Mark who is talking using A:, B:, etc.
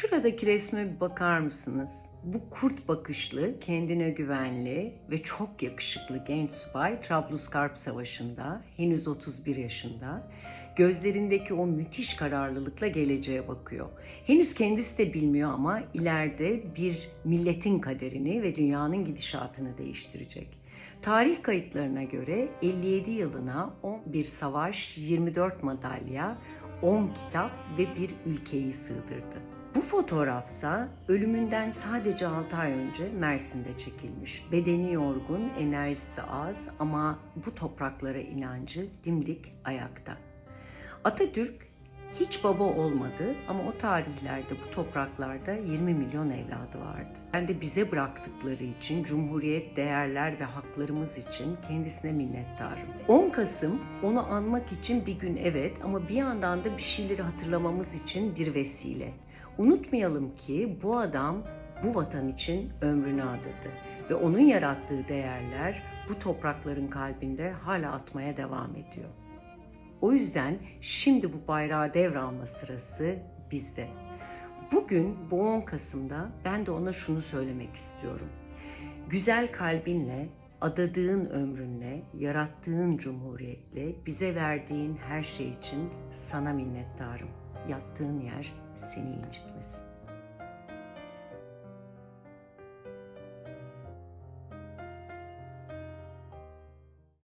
A: Şuradaki resme bir bakar mısınız? Bu kurt bakışlı, kendine güvenli ve çok yakışıklı genç subay Trablusgarp Savaşı'nda henüz 31 yaşında gözlerindeki o müthiş kararlılıkla geleceğe bakıyor. Henüz kendisi de bilmiyor ama ileride bir milletin kaderini ve dünyanın gidişatını değiştirecek. Tarih kayıtlarına göre 57 yılına 11 savaş, 24 madalya, 10 kitap ve bir ülkeyi sığdırdı. Bu fotoğrafsa ölümünden sadece 6 ay önce Mersin'de çekilmiş. Bedeni yorgun, enerjisi az ama bu topraklara inancı dimdik ayakta. Atatürk hiç baba olmadı ama o tarihlerde bu topraklarda 20 milyon evladı vardı. Ben de bize bıraktıkları için, cumhuriyet değerler ve haklarımız için kendisine minnettarım. 10 Kasım onu anmak için bir gün evet ama bir yandan da bir şeyleri hatırlamamız için bir vesile. Unutmayalım ki bu adam bu vatan için ömrünü adadı ve onun yarattığı değerler bu toprakların kalbinde hala atmaya devam ediyor. O yüzden şimdi bu bayrağı devralma sırası bizde. Bugün bu 10 Kasım'da ben de ona şunu söylemek istiyorum. Güzel kalbinle, adadığın ömrünle, yarattığın cumhuriyetle, bize verdiğin her şey için sana minnettarım. Yattığın yer seni incitmesin.